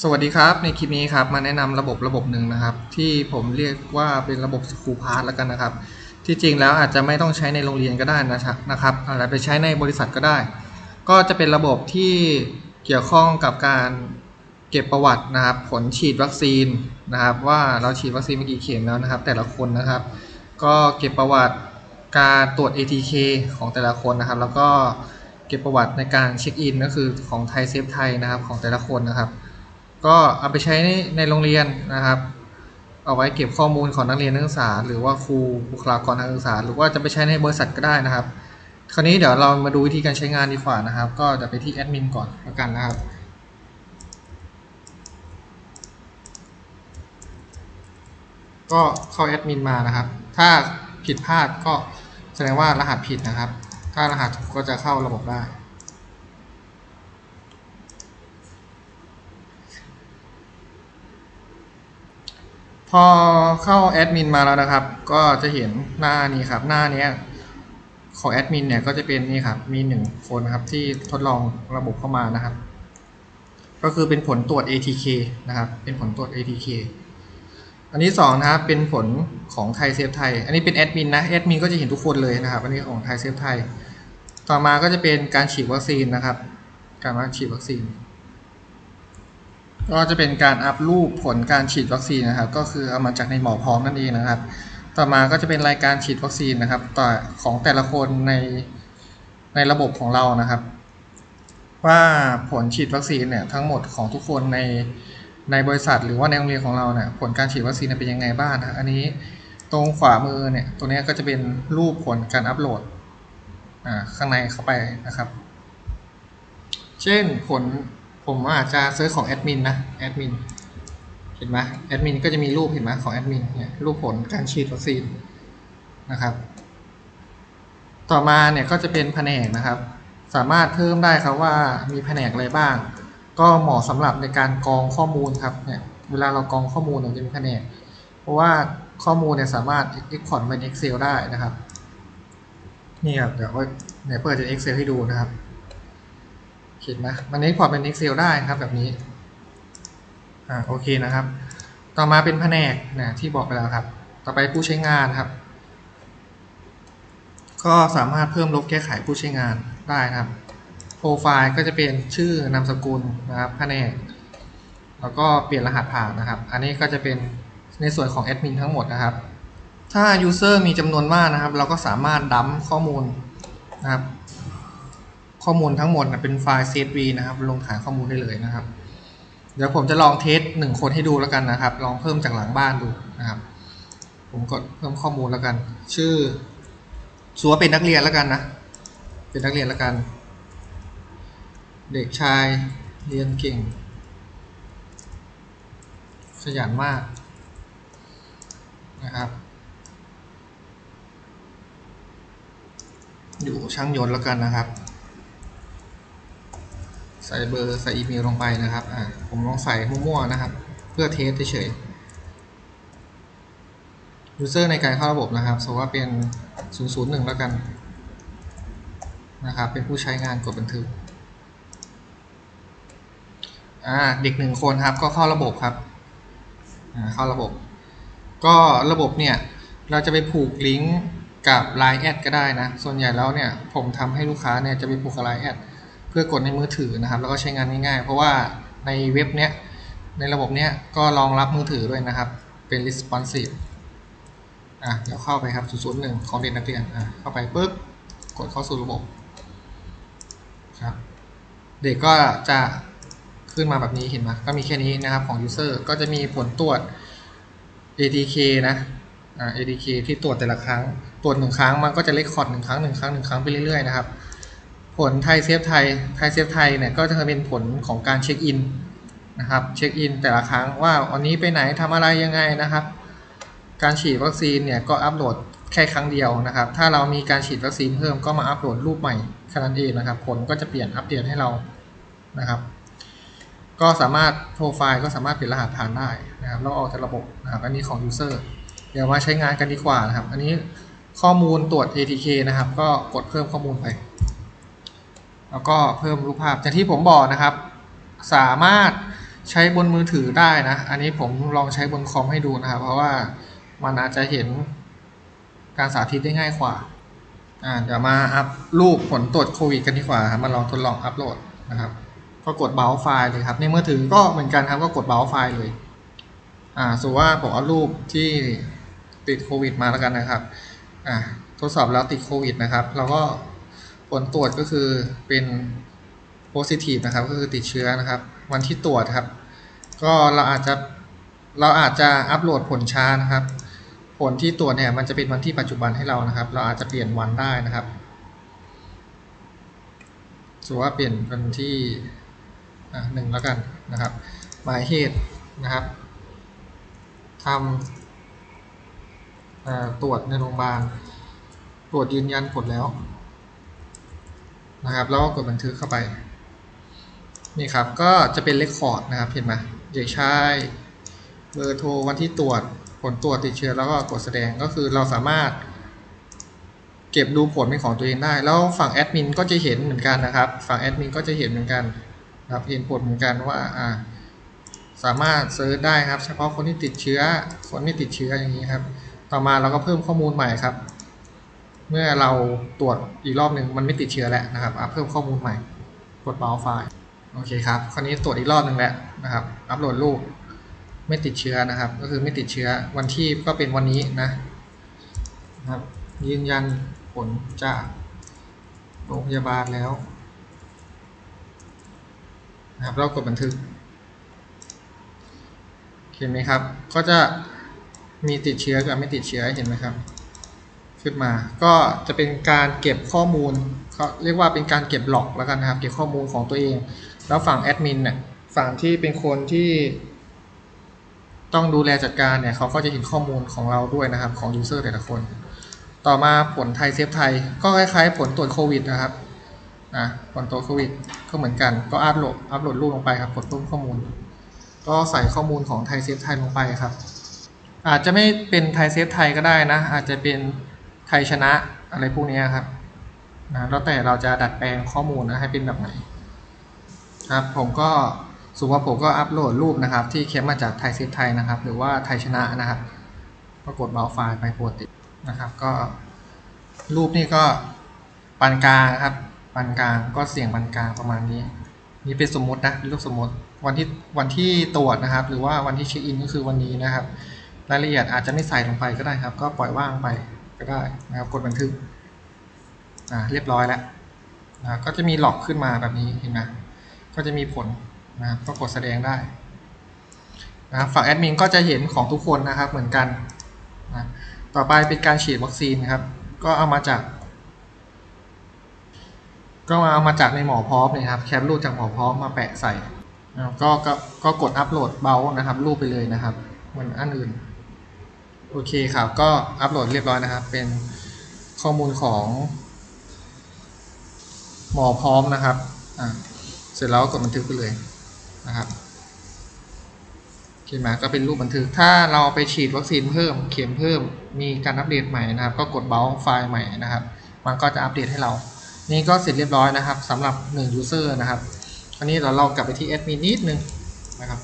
สวัสดีครับ ในคลิปนี้ครับมาแนะนำระบบระบบหนึ่งนะครับ ที่ผมเรียกว่าเป็นระบบสกูพาร์ทแล้วกันนะครับ ที่จริงแล้วอาจจะไม่ต้องใช้ในโรงเรียนก็ได้นะครับนะครับอาจจะไปใช้ในบริษัทก็ได้ ก็จะเป็นระบบที่เกี่ยวข้องกับการเก็บประวัตินะครับ ผลฉีดวัคซีนนะครับ ว่าเราฉีดวัคซีนไปกี่เข็มแล้วนะครับ แต่ละคนนะครับ ก็เก็บประวัติการตรวจ ATK ของแต่ละคนนะครับ แล้วก็เก็บประวัติในการเช็คอินก็คือของไทยเซฟไทยนะครับของแต่ละคนนะครับ ก็เอาไปใช้ในในโรงเรียนนะครับ เอาไว้เก็บข้อมูลของนักเรียนนักศึกษา หรือว่าครูบุคลากรทางการศึกษา หรือว่าจะไปใช้ในบริษัทก็ได้นะครับ คราวนี้เดี๋ยวเรามาดูวิธีการใช้งานดีกว่านะครับ ก็จะไปที่แอดมินก่อนแล้วกันนะครับก็เข้าแอดมินมานะครับ ถ้าผิดพลาดก็แสดงว่ารหัสผิดนะครับ ถ้ารหัสถูกก็จะเข้าระบบได้ อเข้าแอดมินมาแล้วนะครับ ก็จะเห็นหน้านี้ครับ หน้านี้ของแอดมินเนี่ยก็จะเป็นนี่ครับ มีหนึ่งคนครับที่ทดลองระบบเข้ามานะครับ ก็คือเป็นผลตรวจ ATK นะครับ เป็นผลตรวจ ATK อันที่สองนะครับ เป็นผลของไทยเซฟไทย อันนี้เป็นแอดมินนะ แอดมินก็จะเห็นทุกคนเลยนะครับ อันนี้ของไทยเซฟไทย ต่อมาก็จะเป็นการฉีดวัคซีนนะครับ การฉีดวัคซีน ก็จะเป็นการอัพรูปผลการฉีดวัคซีนนะครับ ก็คือเอามาจากในหมอพร้อมนั่นเองนะครับ ต่อมาก็จะเป็นรายการฉีดวัคซีนนะครับต่อของแต่ละคนในในระบบของเรานะครับ ว่าผลฉีดวัคซีนเนี่ยทั้งหมดของทุกคนในในบริษัทหรือว่าในโรงเรียนของเราเนี่ยผลการฉีดวัคซีนเป็นยังไงบ้างนะอันนี้ตรงขวามือเนี่ยตรงนี้ก็จะเป็นรูปผลการอัปโหลดข้างในเข้าไปนะครับ เช่นผล ผมอาจจะเซิร์ชของแอดมินนะแอดมินเห็นไหมแอดมินก็จะมีรูปเห็นไหมของแอดมินเนี่ยรูปผลการฉีดวัคซีนนะครับ ต่อมาเนี่ยก็จะเป็นแผนกนะครับ สามารถเพิ่มได้ครับว่ามีแผนกอะไรบ้าง ก็เหมาะสำหรับในการกรองข้อมูลครับเนี่ยเวลาเรากรองข้อมูลเนี่ยจะมีแผนก เพราะว่าข้อมูลเนี่ยสามารถ export เป็น Excel ได้นะครับ นี่ครับเดี๋ยวเดี๋ยเปิดจะ Excel ให้ดูนะครับ เห็นไหมมันนี้พอเป็น Excel ได้ครับแบบนี้อ่าโอเคนะครับ ต่อมาเป็นแผนกนะที่บอกไปแล้วครับ ต่อไปผู้ใช้งานครับ ก็สามารถเพิ่มลบแก้ไขผู้ใช้งานได้นะครับโปรไฟล์ก็จะเป็นชื่อนามสกุลนะครับแผนก แล้วก็เปลี่ยนรหัสผ่านนะครับ อันนี้ก็จะเป็นในส่วนของแอดมินทั้งหมดนะครับ ถ้า User มีจำนวนมากนะครับ เราก็สามารถดั้มข้อมูลนะครับ ข้อมูลทั้งหมดนะเป็นไฟล์ CSV นะครับลงฐานข้อมูลได้เลยนะครับ เดี๋ยวผมจะลองเทสหนึ่งคนให้ดูแล้วกันนะครับ ลองเพิ่มจากหลังบ้านดูนะครับ ผมกดเพิ่มข้อมูลแล้วกัน ชื่อสัวเป็นนักเรียนแล้วกันนะ เป็นนักเรียนแล้วกัน เด็กชายเรียนเก่ง ขยันมากนะครับอยู่ช่างยนต์แล้วกันนะครับ ใส่เบอร์ใส่อีเมลลงไปนะครับอ่าผมลองใส่มั่วๆนะครับ เพื่อเทสเฉยๆ user ในการเข้าระบบนะครับสมมติว่าเป็น 001 แล้วกันนะครับเป็นผู้ใช้งานกดบันทึกอ่าเด็กหนึ่งคนครับก็เข้าระบบครับอ่าเข้าระบบ ก็ระบบเนี่ยเราจะไปผูกลิงก์กับ Line แอดก็ได้นะ ส่วนใหญ่แล้วเนี่ยผมทำให้ลูกค้าเนี่ยจะไปผูกกับ Line แอด พื่อกดในมือถือนะครับ แล้วก็ใช้งานง่ายๆ เพราะว่าในเว็บเนี้ยในระบบเนี้ยก็รองรับมือถือด้วยนะครับ เป็น responsive อะเดี๋ยวเข้าไปครับ 001 ของเด็กนักเรียนอะเข้าไปปุ๊บกดเข้าสู่ระบบครับเด็กก็จะขึ้นมาแบบนี้เห็นไหมก็มีแค่นี้นะครับของ user ก็จะมีผลตรวจ ATK นะอ่า ATK ที่ตรวจแต่ละครั้ง ตรวจหนึ่งครั้งมันก็จะเลคคอร์ดหนึ่งครั้งหนึ่งครั้งหนึ่งครั้งไปเรื่อยๆนะครับ ผลไทยเซฟไทยไทยเซฟไทยเนี่ยก็จะเป็นผลของการเช็คอินนะครับเช็คอินแต่ละครั้งว่าวันนี้ไปไหนทำอะไรยังไงนะครับ การฉีดวัคซีนเนี่ยก็อัปโหลดแค่ครั้งเดียวนะครับ ถ้าเรามีการฉีดวัคซีนเพิ่มก็มาอัปโหลดรูปใหม่แค่นั้นเองนะครับ ผลก็จะเปลี่ยนอัปเดตให้เรานะครับ ก็สามารถโปรไฟล์ก็สามารถเปลี่ยนรหัสผ่านได้นะครับแล้วออกจากระบบนะครับอันนี้ของ user เดี๋ยวมาใช้งานกันดีกว่านะครับ อันนี้ข้อมูลตรวจ ATK นะครับ ก็กดเพิ่มข้อมูลไป แล้วก็เพิ่มรูปภาพอย่างที่ผมบอกนะครับ สามารถใช้บนมือถือได้นะ อันนี้ผมลองใช้บนคอมให้ดูนะครับ เพราะว่ามันอาจจะเห็นการสาธิตได้ง่ายกว่าอ่าเดี๋ยวมาอัพรูปผลตรวจโควิดกันดีกว่าครับมาลองทดลองอัพโหลดนะครับ ก็กดเบราว์ไฟล์เลยครับในมือถือก็เหมือนกันครับก็กดเบราว์ไฟล์เลย อ่าสมมติว่าผมเอารูปที่ติดโควิดมาแล้วกันนะครับอ่าทดสอบแล้วติดโควิดนะครับเราก็ ผลตรวจก็คือเป็น positive นะครับ ก็คือติดเชื้อนะครับ วันที่ตรวจครับ ก็เราอาจจะเราอาจจะอัปโหลดผลช้านะครับ ผลที่ตรวจเนี่ยมันจะเป็นวันที่ปัจจุบันให้เรานะครับ เราอาจจะเปลี่ยนวันได้นะครับสมมติว่าเปลี่ยนวันที่หนึ่งแล้วกันนะครับ หมายเหตุนะครับทำตรวจในโรงพยาบาล ตรวจยืนยันผลแล้ว นะครับแล้วก็กดบันทึกเข้าไปนี่ครับก็จะเป็นเลคคอร์ดนะครับเห็นไหมเด็กชายเบอร์โทรวันที่ตรวจผลตรวจติดเชื้อแล้วก็กดแสดงก็คือเราสามารถ เก็บดูผลเป็นของตัวเองได้ แล้วฝั่งแอดมินก็จะเห็นเหมือนกันนะครับ ฝั่งแอดมินก็จะเห็นเหมือนกันนะครับเห็นผลเหมือนกันว่าอ่าสามารถเซิร์ชได้ครับ เฉพาะคนที่ติดเชื้อคนไม่ติดเชื้ออย่างนี้ครับ ต่อมาเราก็เพิ่มข้อมูลใหม่ครับ เมื่อเราตรวจอีกรอบหนึ่งมันไม่ติดเชื้อแล้วนะครับอะเพิ่มข้อมูลใหม่กดเบาไฟล์โอเคครับคราวนี้ตรวจอีกรอบหนึ่งแล้วนะครับ อัปโหลดรูปไม่ติดเชื้อนะครับ ก็คือไม่ติดเชื้อวันที่ก็เป็นวันนี้นะนะครับ ยืนยันผลจากโรงพยาบาลแล้วนะครับเรากดบันทึกเห็นไหมครับ ก็จะมีติดเชื้อกับไม่ติดเชื้อเห็นไหมครับ ขึ้นมา ก็จะเป็นการเก็บข้อมูลเขาเรียกว่าเป็นการเก็บหลอกแล้วกันนะครับ เก็บข้อมูลของตัวเอง แล้วฝั่งแอดมินเนี่ยฝั่งที่เป็นคนที่ต้องดูแลจัดการเนี่ยเขาก็จะเห็นข้อมูลของเราด้วยนะครับของยูเซอร์แต่ละคน ต่อมาผลไทยเซฟไทย ก็คล้ายๆ ผลตรวจโควิดนะครับอะผลตรวจโควิดก็เหมือนกัน ก็อัพโหลดอัพโหลดรูปลงไปครับกดเพิ่มข้อมูล ก็ใส่ข้อมูลของไทยเซฟไทยลงไปครับ อาจจะไม่เป็นไทยเซฟไทยก็ได้นะ อาจจะเป็น ไทยชนะอะไรพวกนี้ครับนะแล้วแต่เราจะดัดแปลงข้อมูลนะให้เป็นแบบไหนครับผมก็สมมติว่าผมก็อัปโหลดรูปนะครับ ที่แคปมาจากไทยเซฟไทยนะครับ หรือว่าไทยชนะนะครับก็กดเบาว์ไฟล์ไปปกตินะครับ ก็รูปนี่ก็ปานกลางครับปานกลางก็เสียงปานกลางประมาณนี้ นี่เป็นสมมตินะเป็นรูปสมมติวันที่วันที่ตรวจนะครับ หรือว่าวันที่เช็คอินก็คือวันนี้นะครับ รายละเอียดอาจจะไม่ใส่ลงไปก็ได้ครับ ก็ปล่อยว่างไป ก็ได้นะครับกดบันทึกอ่าเรียบร้อยแล้วนะก็จะมีหลอกขึ้นมาแบบนี้เห็นไหมก็จะมีผลนะครับก็กดแสดงได้นะครับฝั่งแอดมินก็จะเห็นของทุกคนนะครับเหมือนกันนะต่อไปเป็นการฉีดวัคซีนครับ ก็เอามาจาก ก็มาเอามาจากในหมอพร้อมเลยครับแคปรูปจากหมอพร้อมมาแปะใส่นะก็ก็ก็กดอัปโหลดเบานะครับ รูปไปเลยนะครับเหมือนอันอื่น โอเคครับ ก็อัปโหลดเรียบร้อยนะครับ เป็นข้อมูลของ หมอพร้อมนะครับอ่าเสร็จแล้วกดบันทึกไปเลยนะครับโอเคไหมก็เป็นรูปบันทึก ถ้าเราไปฉีดวัคซีนเพิ่ม เข็มเพิ่ม มีการอัปเดตใหม่นะครับ ก็กดเบราว์ไฟล์ใหม่นะครับ มันก็จะอัปเดตให้เรา นี่ก็เสร็จเรียบร้อยนะครับสำหรับ1 user นะครับ อันนี้เราเรากลับไปที่แอดมินนิดนึงนะครับ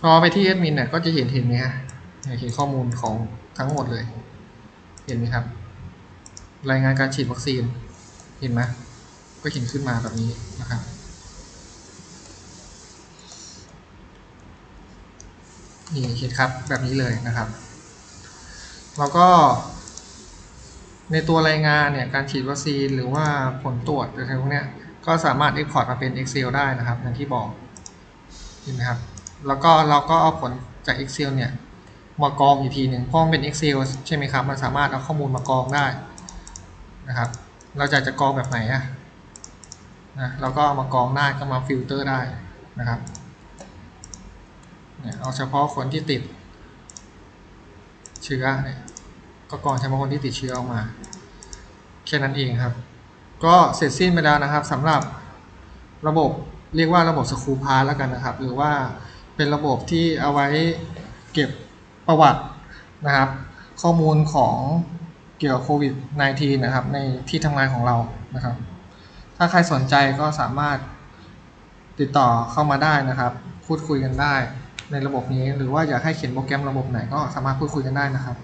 พอไปที่แอดมินเนี่ยก็จะเห็นเห็นไหมฮะเห็นข้อมูลของทั้งหมดเลย เห็นไหมครับ รายงานการฉีดวัคซีน เห็นไหมก็เห็นขึ้นมาแบบนี้นะครับนี่เห็นครับแบบนี้เลยนะครับ แล้วก็ ในตัวรายงานเนี่ยการฉีดวัคซีนหรือว่าผลตรวจอะไรพวกนี้ก็สามารถ Export มาเป็น Excel ได้นะครับอย่างที่บอกเห็นไหมครับ แล้วก็เราก็เอาผลจาก Excel เนี่ยมากรองอีกทีหนึ่งเพราะมันเป็น Excel ใช่ไหมครับ มันสามารถเอาข้อมูลมากรองได้นะครับ เราจะจะกรองแบบไหนอะนะเราก็เอามากรองได้ก็มาฟิลเตอร์ได้นะครับเนี่ยเอาเฉพาะคนที่ติด เชื้อเนี่ยก็กรองเฉพาะคนที่ติดเชื้อออกมาแค่นั้นเองครับ ก็เสร็จสิ้นไปแล้วนะครับสำหรับระบบเรียกว่าระบบสคูพาแล้วกันนะครับ หรือว่า เป็นระบบที่เอาไว้เก็บประวัตินะครับ ข้อมูลของเกี่ยวกับโควิด -19 นะครับ ในที่ทำงานของเรานะครับ ถ้าใครสนใจก็สามารถติดต่อเข้ามาได้นะครับ พูดคุยกันได้ในระบบนี้ หรือว่าอยากให้เขียนโปรแกรมระบบไหนก็สามารถพูดคุยกันได้นะครับ